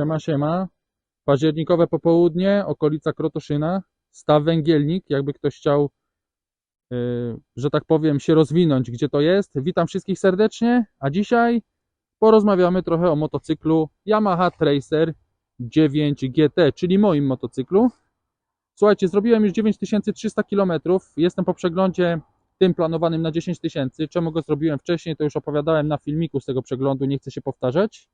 Siema, siema. Październikowe popołudnie, okolica Krotoszyna, staw węgielnik, jakby ktoś chciał, yy, że tak powiem, się rozwinąć, gdzie to jest. Witam wszystkich serdecznie, a dzisiaj porozmawiamy trochę o motocyklu Yamaha Tracer 9 GT, czyli moim motocyklu. Słuchajcie, zrobiłem już 9300 km, jestem po przeglądzie tym planowanym na 10 tysięcy. Czemu go zrobiłem wcześniej, to już opowiadałem na filmiku z tego przeglądu, nie chcę się powtarzać.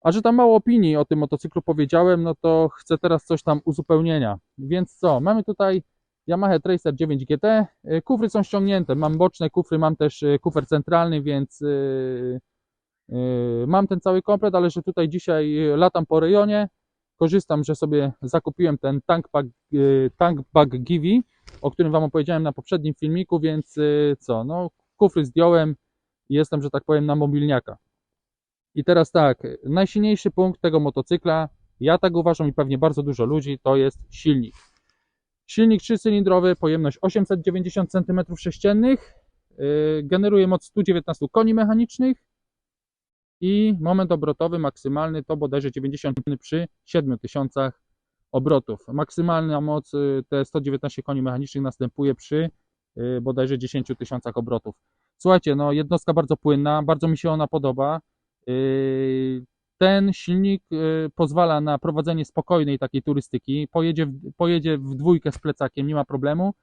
A że tam mało opinii o tym motocyklu powiedziałem, no to chcę teraz coś tam uzupełnienia. Więc co, mamy tutaj Yamaha Tracer 9 GT. Y, Kufry są ściągnięte, mam boczne kufry, mam też y, kufer centralny, więc yy, mam ten cały komplet, ale że tutaj dzisiaj latam po rejonie, korzystam, że sobie zakupiłem ten tank bag, tank bag Givi, o którym Wam opowiedziałem na poprzednim filmiku, więc co, no kufry zdjąłem i jestem, że tak powiem, na mobilniaka. I teraz tak, najsilniejszy punkt tego motocykla, ja tak uważam i pewnie bardzo dużo ludzi, to jest silnik. Silnik trzycylindrowy, pojemność 890 cm3, yy, generuje moc 119 koni mechanicznych i moment obrotowy maksymalny to bodajże 90 przy 7000 obrotów. Maksymalna moc yy, te 119 koni mechanicznych następuje przy yy, bodajże 10 tysiącach obrotów. Słuchajcie, no jednostka bardzo płynna, bardzo mi się ona podoba. Yy, Ten silnik yy, pozwala na prowadzenie spokojnej takiej turystyki. Pojedzie w, pojedzie w dwójkę z plecakiem, nie ma problemu.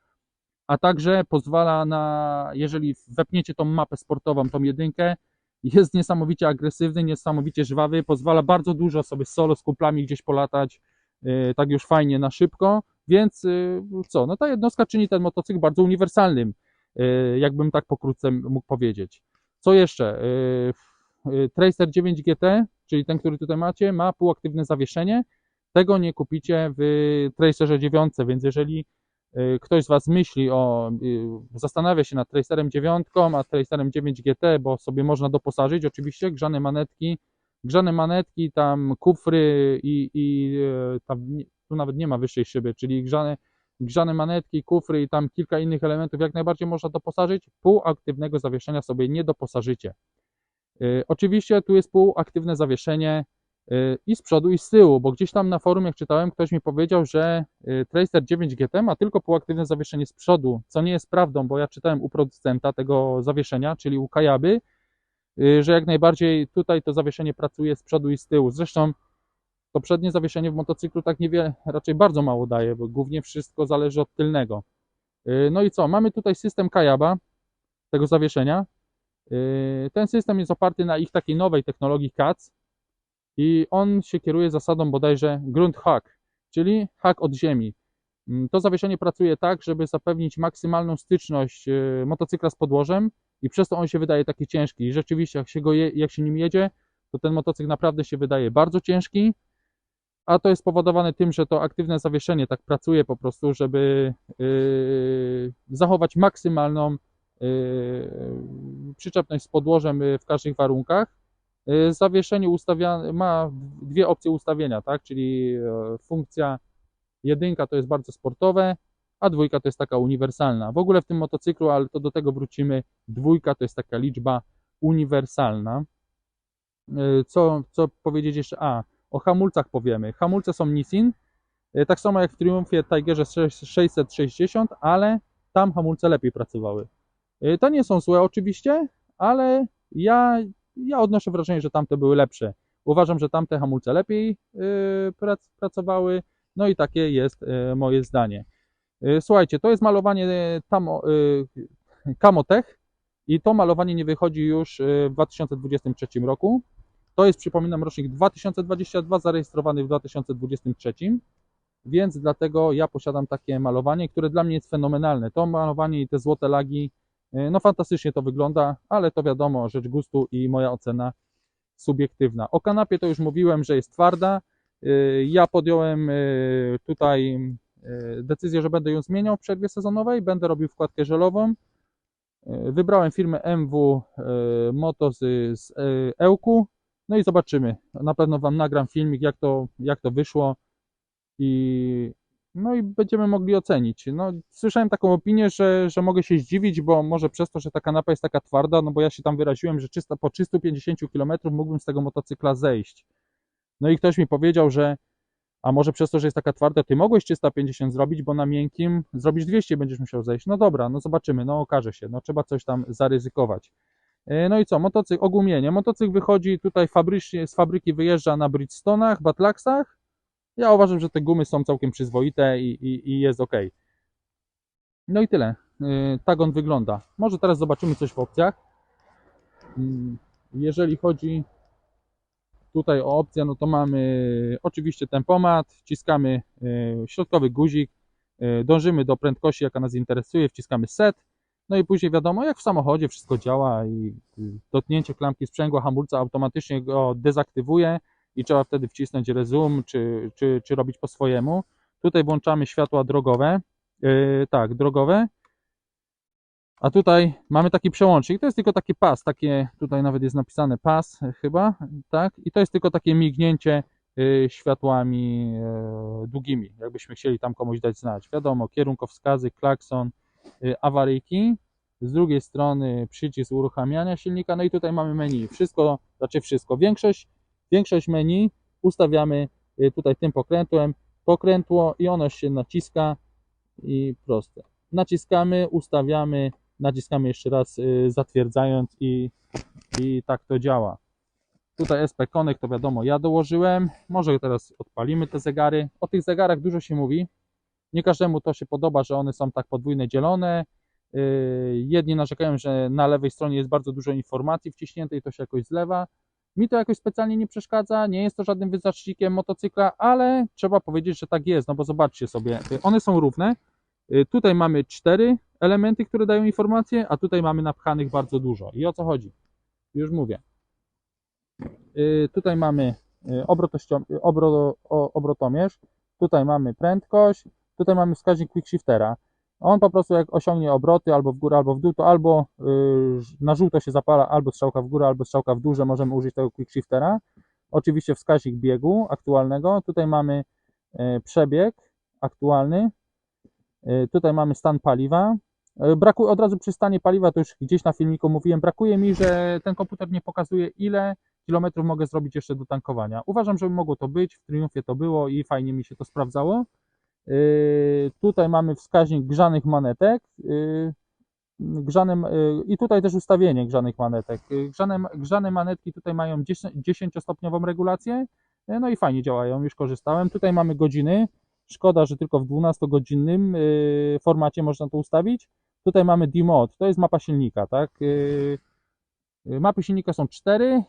A także pozwala na, jeżeli wepniecie tą mapę sportową, tą jedynkę, jest niesamowicie agresywny, niesamowicie żwawy, pozwala bardzo dużo sobie solo z kumplami gdzieś polatać, yy, tak już fajnie na szybko, więc co, no ta jednostka czyni ten motocykl bardzo uniwersalnym, jakbym tak pokrótce mógł powiedzieć. Co jeszcze? Y, Tracer 9 GT, czyli ten, który tutaj macie, ma półaktywne zawieszenie. Tego nie kupicie w Tracerze 9, więc jeżeli y, ktoś z Was myśli o, y, zastanawia się nad Tracerem 9, a Tracerem 9 GT, bo sobie można doposażyć, oczywiście grzane manetki, grzane manetki, tam kufry i, i tam, tu nawet nie ma wyższej szyby, czyli grzane, grzane manetki, kufry i tam kilka innych elementów jak najbardziej można doposażyć. Półaktywnego zawieszenia sobie nie doposażycie. Y, Oczywiście tu jest półaktywne zawieszenie y, i z przodu i z tyłu, bo gdzieś tam na forum jak czytałem, ktoś mi powiedział, że y, Tracer 9 GT ma tylko półaktywne zawieszenie z przodu, co nie jest prawdą, bo ja czytałem u producenta tego zawieszenia, czyli u Kajaby, że jak najbardziej tutaj to zawieszenie pracuje z przodu i z tyłu. Zresztą to przednie zawieszenie w motocyklu tak niewiele, raczej bardzo mało daje, bo głównie wszystko zależy od tylnego. No i co, mamy tutaj system Kajaba tego zawieszenia. Yy, Ten system jest oparty na ich takiej nowej technologii CATS i on się kieruje zasadą bodajże grunt hack, czyli hak od ziemi. Mm, To zawieszenie pracuje tak, żeby zapewnić maksymalną styczność yy, motocykla z podłożem i przez to on się wydaje taki ciężki. I rzeczywiście, jak się, go je, jak się nim jedzie, to ten motocykl naprawdę się wydaje bardzo ciężki, a to jest spowodowane tym, że to aktywne zawieszenie tak pracuje po prostu, żeby yy, zachować maksymalną przyczepność z podłożem yy, w każdych warunkach. Yy, Zawieszenie ustawia, ma dwie opcje ustawienia, tak? Czyli e, funkcja jedynka to jest bardzo sportowe, a dwójka to jest taka uniwersalna. W ogóle w tym motocyklu, ale to do tego wrócimy, dwójka to jest taka liczba uniwersalna. Yy, Co, co powiedzieć jeszcze? A, o hamulcach powiemy. Hamulce są Nissin, yy, tak samo jak w Triumphie Tigerze 660, ale tam hamulce lepiej pracowały. Yy, To nie są złe oczywiście, ale ja, ja odnoszę wrażenie, że tamte były lepsze. Uważam, że tamte hamulce lepiej prac, pracowały, no i takie jest yy, moje zdanie. Słuchajcie, to jest malowanie tamo, Camotech i to malowanie nie wychodzi już w 2023 roku. To jest, przypominam, rocznik 2022, zarejestrowany w 2023, więc dlatego ja posiadam takie malowanie, które dla mnie jest fenomenalne. To malowanie i te złote lagi, no fantastycznie to wygląda, ale to wiadomo, rzecz gustu i moja ocena subiektywna. O kanapie to już mówiłem, że jest twarda. Yy, Ja podjąłem yy, tutaj decyzję, że będę ją zmieniał w przerwie sezonowej, będę robił wkładkę żelową. Wybrałem firmę MW Moto z, Ełku. No i zobaczymy. Na pewno Wam nagram filmik, jak to, jak to wyszło i no i będziemy mogli ocenić. No, słyszałem taką opinię, że, że mogę się zdziwić, bo może przez to, że ta kanapa jest taka twarda, no bo ja się tam wyraziłem, że czysto, po 350 km mógłbym z tego motocykla zejść. No i ktoś mi powiedział, że a może przez to, że jest taka twarda, ty mogłeś 350 zrobić, bo na miękkim zrobisz 200 będziesz musiał zejść. No dobra, no zobaczymy, no okaże się, no trzeba coś tam zaryzykować. E, No i co, motocykl, ogumienie. Motocykl wychodzi tutaj fabrycznie, z fabryki wyjeżdża na Bridgestonach, Batlaksach. Ja uważam, że te gumy są całkiem przyzwoite i, i, i jest ok. No i tyle. E, Tak on wygląda. Może teraz zobaczymy coś w opcjach. Mm, Jeżeli chodzi tutaj o opcję, no to mamy oczywiście tempomat, wciskamy e, środkowy guzik, e, dążymy do prędkości, jaka nas interesuje, wciskamy set, no i później wiadomo, jak w samochodzie wszystko działa i y, dotknięcie klamki sprzęgła hamulca automatycznie go dezaktywuje i trzeba wtedy wcisnąć resume czy, czy, czy robić po swojemu. Tutaj włączamy światła drogowe, yy, tak, drogowe. A tutaj mamy taki przełącznik, to jest tylko taki pas, takie, tutaj nawet jest napisane pas chyba, tak? I to jest tylko takie mignięcie y, światłami y, długimi, jakbyśmy chcieli tam komuś dać znać. Wiadomo, kierunkowskazy, klakson, y, awaryjki. Z drugiej strony przycisk uruchamiania silnika, no i tutaj mamy menu. Wszystko, znaczy wszystko, większość, większość menu ustawiamy y, tutaj tym pokrętłem, pokrętło i ono się naciska i proste. Naciskamy, ustawiamy, naciskamy jeszcze raz y, zatwierdzając i, i tak to działa. Tutaj SP Connect to wiadomo, ja dołożyłem. Może teraz odpalimy te zegary. O tych zegarach dużo się mówi. Nie każdemu to się podoba, że one są tak podwójne dzielone. Yy, Jedni narzekają, że na lewej stronie jest bardzo dużo informacji wciśniętej, to się jakoś zlewa. Mi to jakoś specjalnie nie przeszkadza, nie jest to żadnym wyznacznikiem motocykla, ale trzeba powiedzieć, że tak jest, no bo zobaczcie sobie, yy, one są równe. Yy, Tutaj mamy cztery elementy, które dają informacje, a tutaj mamy napchanych bardzo dużo. I o co chodzi? Już mówię. Yy, Tutaj mamy obrotomierz, tutaj mamy prędkość, tutaj mamy wskaźnik quickshiftera. On po prostu jak osiągnie obroty albo w górę, albo w dół, to albo yy, na żółto się zapala, albo strzałka w górę, albo strzałka w dół, że możemy użyć tego quickshiftera. Oczywiście wskaźnik biegu aktualnego. Tutaj mamy yy, przebieg aktualny. Yy, Tutaj mamy stan paliwa. Brakuje od razu przy stanie paliwa, to już gdzieś na filmiku mówiłem, brakuje mi, że ten komputer nie pokazuje ile kilometrów mogę zrobić jeszcze do tankowania. Uważam, że mogło to być, w Triumfie to było i fajnie mi się to sprawdzało. Yy, tutaj mamy wskaźnik grzanych manetek. Yy, grzane, yy, I tutaj też ustawienie grzanych manetek. Grzane, grzane manetki tutaj mają 10-stopniową regulację. No i fajnie działają, już korzystałem. Tutaj mamy godziny. Szkoda, że tylko w 12-godzinnym yy, formacie można to ustawić. Tutaj mamy D-Mode, to jest mapa silnika, tak? Mapy silnika są cztery,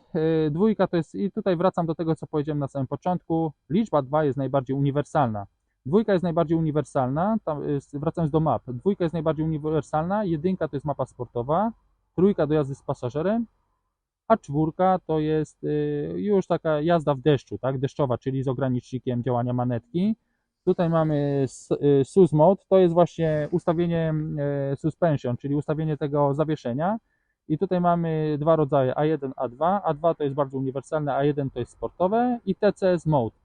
dwójka to jest, i tutaj wracam do tego, co powiedziałem na samym początku, liczba 2 jest najbardziej uniwersalna. Dwójka jest najbardziej uniwersalna, tam, jest, wracając do map, dwójka jest najbardziej uniwersalna, jedynka to jest mapa sportowa, trójka do jazdy z pasażerem, a czwórka to jest y, już taka jazda w deszczu, tak, deszczowa, czyli z ogranicznikiem działania manetki. Tutaj mamy y, SUS mode, to jest właśnie ustawienie y, suspension, czyli ustawienie tego zawieszenia. I tutaj mamy dwa rodzaje A1, A2. A2 to jest bardzo uniwersalne, A1 to jest sportowe i TCS mode.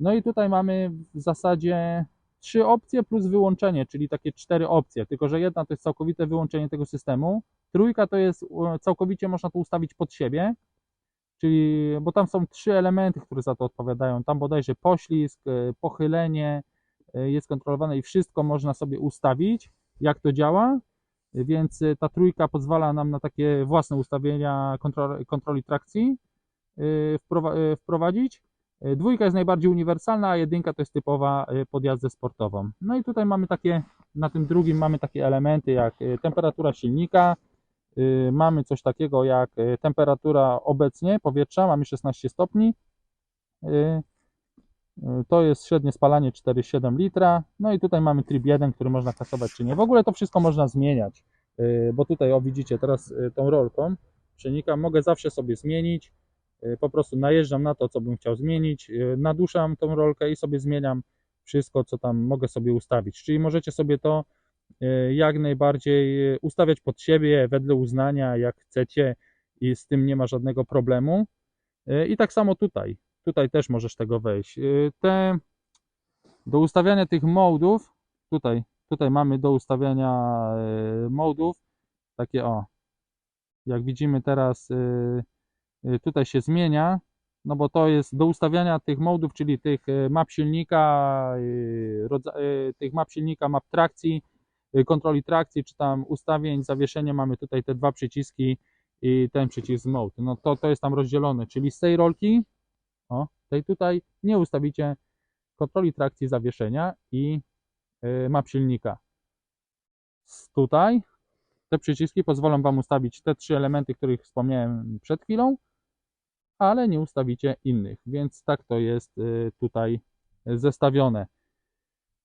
No i tutaj mamy w zasadzie trzy opcje plus wyłączenie, czyli takie cztery opcje, tylko że jedna to jest całkowite wyłączenie tego systemu, trójka to jest e, całkowicie można to ustawić pod siebie, czyli, bo tam są trzy elementy, które za to odpowiadają, tam bodajże poślizg, e, pochylenie e, jest kontrolowane i wszystko można sobie ustawić, jak to działa, więc ta trójka pozwala nam na takie własne ustawienia kontroli, trakcji wprowa- wprowadzić. E, Dwójka jest najbardziej uniwersalna, a jedynka to jest typowa e, pod jazdę sportową. No i tutaj mamy takie, na tym drugim mamy takie elementy jak e, temperatura silnika, mamy coś takiego jak temperatura obecnie powietrza, mamy 16 stopni, to jest średnie spalanie 4,7 litra, no i tutaj mamy tryb 1, który można kasować czy nie. W ogóle to wszystko można zmieniać, bo tutaj o widzicie teraz tą rolką przenika, mogę zawsze sobie zmienić, po prostu najeżdżam na to, co bym chciał zmienić, y, naduszam tą rolkę i sobie zmieniam wszystko, co tam mogę sobie ustawić. Czyli możecie sobie to y, jak najbardziej y, ustawiać pod siebie, wedle uznania, jak chcecie i z tym nie ma żadnego problemu. Y, I tak samo tutaj. Tutaj też możesz tego wejść. Y, Te do ustawiania tych modów, tutaj, tutaj mamy do ustawiania y, modów, takie o, jak widzimy teraz y, y, tutaj się zmienia, no bo to jest do ustawiania tych modów, czyli tych e, map silnika, e, tych map silnika, map trakcji, kontroli trakcji, czy tam ustawień, zawieszenia, mamy tutaj te dwa przyciski i ten przycisk mode. No to, to jest tam rozdzielone, czyli z tej rolki, o, tej tutaj nie ustawicie kontroli trakcji, zawieszenia i map silnika. Tutaj te przyciski pozwolą Wam ustawić te trzy elementy, których wspomniałem przed chwilą, ale nie ustawicie innych, więc tak to jest y, tutaj zestawione.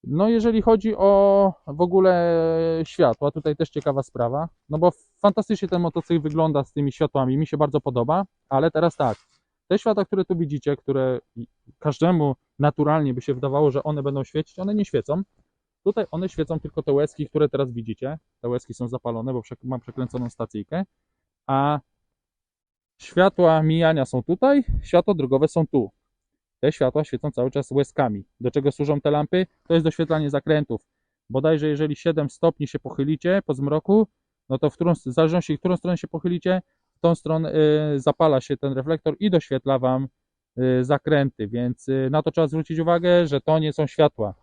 No jeżeli chodzi o w ogóle światła, tutaj też ciekawa sprawa, no bo fantastycznie ten motocykl wygląda z tymi światłami, mi się bardzo podoba, ale teraz tak, te światła, które tu widzicie, które każdemu naturalnie by się wydawało, że one będą świecić, one nie świecą. Tutaj one świecą tylko te łezki, które teraz widzicie. Te łezki są zapalone, bo mam przekręconą stacyjkę, a Światła mijania są tutaj, światła drogowe są tu. Te światła świecą cały czas łezkami. Do czego służą te lampy? To jest doświetlanie zakrętów. Bodajże jeżeli 7 stopni się pochylicie po zmroku, no to w, którą, w zależności w którą stronę się pochylicie, w tą stronę y, zapala się ten reflektor i doświetla Wam y, zakręty, więc y, na to trzeba zwrócić uwagę, że to nie są światła.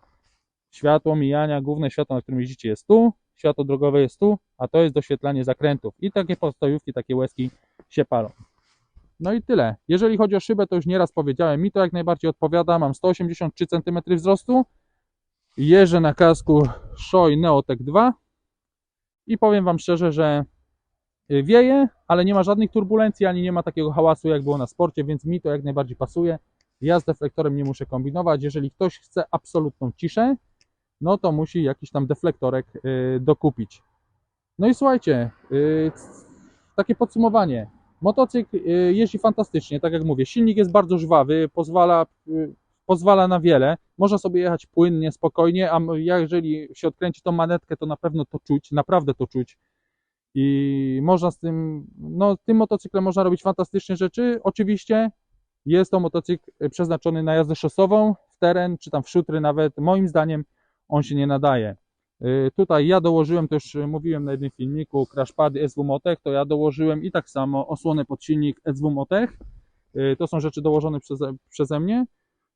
Światło mijania, główne światło, na którym jeździcie jest tu, światło drogowe jest tu, a to jest doświetlanie zakrętów. I takie postojówki, takie łezki się palą. No i tyle. Jeżeli chodzi o szybę, to już nieraz powiedziałem, mi to jak najbardziej odpowiada. Mam 183 cm wzrostu. Jeżdżę na kasku Shoei Neotech 2 i powiem Wam szczerze, że y, wieje, ale nie ma żadnych turbulencji, ani nie ma takiego hałasu jak było na sporcie, więc mi to jak najbardziej pasuje. Ja z deflektorem nie muszę kombinować. Jeżeli ktoś chce absolutną ciszę, no to musi jakiś tam deflektorek y, dokupić. No i słuchajcie, y, takie podsumowanie. Motocykl y, jeździ fantastycznie, tak jak mówię. Silnik jest bardzo żwawy, pozwala, y, pozwala na wiele. Można sobie jechać płynnie, spokojnie, a jeżeli się odkręci tą manetkę, to na pewno to czuć, naprawdę to czuć. I można z tym, no tym motocyklem można robić fantastyczne rzeczy. Oczywiście jest to motocykl y, przeznaczony na jazdę szosową, w teren, czy tam w szutry nawet. Moim zdaniem on się nie nadaje. Y, Tutaj ja dołożyłem, to już mówiłem na jednym filmiku, crashpady SW Motech, to ja dołożyłem i tak samo osłonę pod silnik SW Motech. Y, To są rzeczy dołożone przeze, przeze mnie.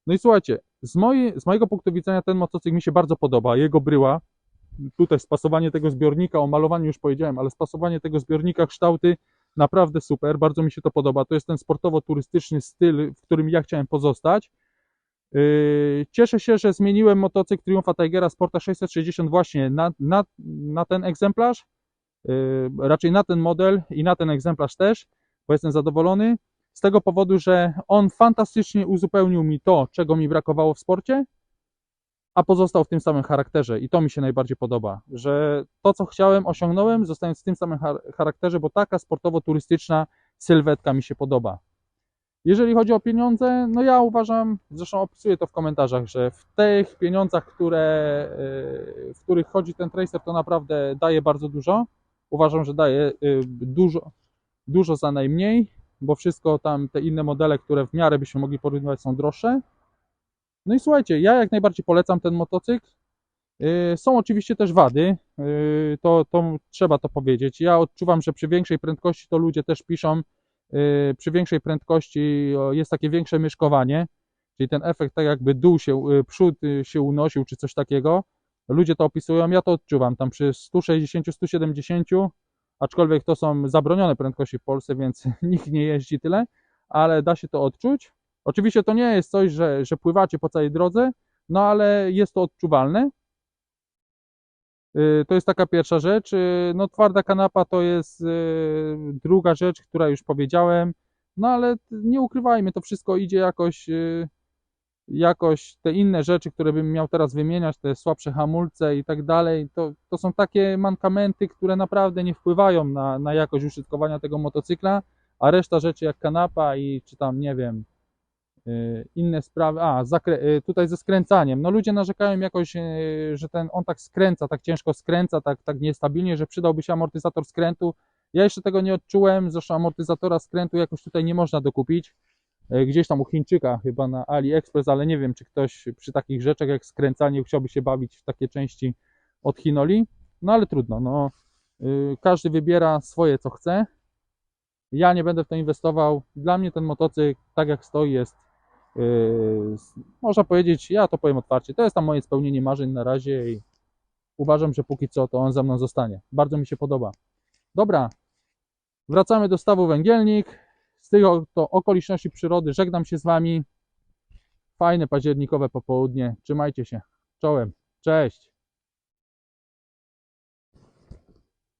No i słuchajcie, z, z mojego punktu widzenia ten motocykl mi się bardzo podoba. Jego bryła, tutaj spasowanie tego zbiornika, o malowaniu już powiedziałem, ale spasowanie tego zbiornika, kształty, naprawdę super, bardzo mi się to podoba. To jest ten sportowo-turystyczny styl, w którym ja chciałem pozostać. Yy, Cieszę się, że zmieniłem motocykl Triumpha Tigera Sporta 660 właśnie na, na, na ten egzemplarz, yy, raczej na ten model i na ten egzemplarz też, bo jestem zadowolony. Z tego powodu, że on fantastycznie uzupełnił mi to, czego mi brakowało w sporcie, a pozostał w tym samym charakterze i to mi się najbardziej podoba, że to co chciałem osiągnąłem, zostając w tym samym char- charakterze, bo taka sportowo-turystyczna sylwetka mi się podoba. Jeżeli chodzi o pieniądze, no ja uważam, zresztą opisuję to w komentarzach, że w tych pieniądzach, które, yy, w których chodzi ten tracer, to naprawdę daje bardzo dużo. Uważam, że daje yy, dużo, dużo za najmniej, bo wszystko tam, te inne modele, które w miarę byśmy mogli porównywać, są droższe. No i słuchajcie, ja jak najbardziej polecam ten motocykl. Yy, Są oczywiście też wady, to, to trzeba to powiedzieć. Ja odczuwam, że przy większej prędkości to ludzie też piszą, przy większej prędkości jest takie większe myszkowanie, czyli ten efekt tak jakby dół się, yy, przód yy, się unosił czy coś takiego. Ludzie to opisują, ja to odczuwam tam przy 160, 170, aczkolwiek to są zabronione prędkości w Polsce, więc nikt nie jeździ tyle, ale da się to odczuć. Oczywiście to nie jest coś, że, że pływacie po całej drodze, no ale jest to odczuwalne. Y, To jest taka pierwsza rzecz. Y, No, twarda kanapa to jest y, druga rzecz, która już powiedziałem. No ale nie ukrywajmy, to wszystko idzie jakoś, jakoś te inne rzeczy, które bym miał teraz wymieniać, te słabsze hamulce i tak dalej, to, to są takie mankamenty, które naprawdę nie wpływają na, na jakość użytkowania tego motocykla, a reszta rzeczy jak kanapa i czy tam, nie wiem, inne sprawy, a y, tutaj ze skręcaniem. No ludzie narzekają jakoś, y, że ten on tak skręca, tak ciężko skręca, tak, tak niestabilnie, że przydałby się amortyzator skrętu. Ja jeszcze tego nie odczułem, zresztą amortyzatora skrętu jakoś tutaj nie można dokupić. Y, Gdzieś tam u Chińczyka chyba na AliExpress, ale nie wiem, czy ktoś przy takich rzeczach jak skręcanie chciałby się bawić w takie części od Hinoli. No ale trudno, no y, każdy wybiera swoje co chce. Ja nie będę w to inwestował. Dla mnie ten motocykl, tak jak stoi, jest, można powiedzieć, ja to powiem otwarcie, to jest tam moje spełnienie marzeń na razie i uważam, że póki co to on ze mną zostanie. Bardzo mi się podoba. Dobra, wracamy do stawu Węgielnik. Z tych oto okoliczności przyrody żegnam się z Wami. Fajne październikowe popołudnie. Trzymajcie się. Czołem. Cześć.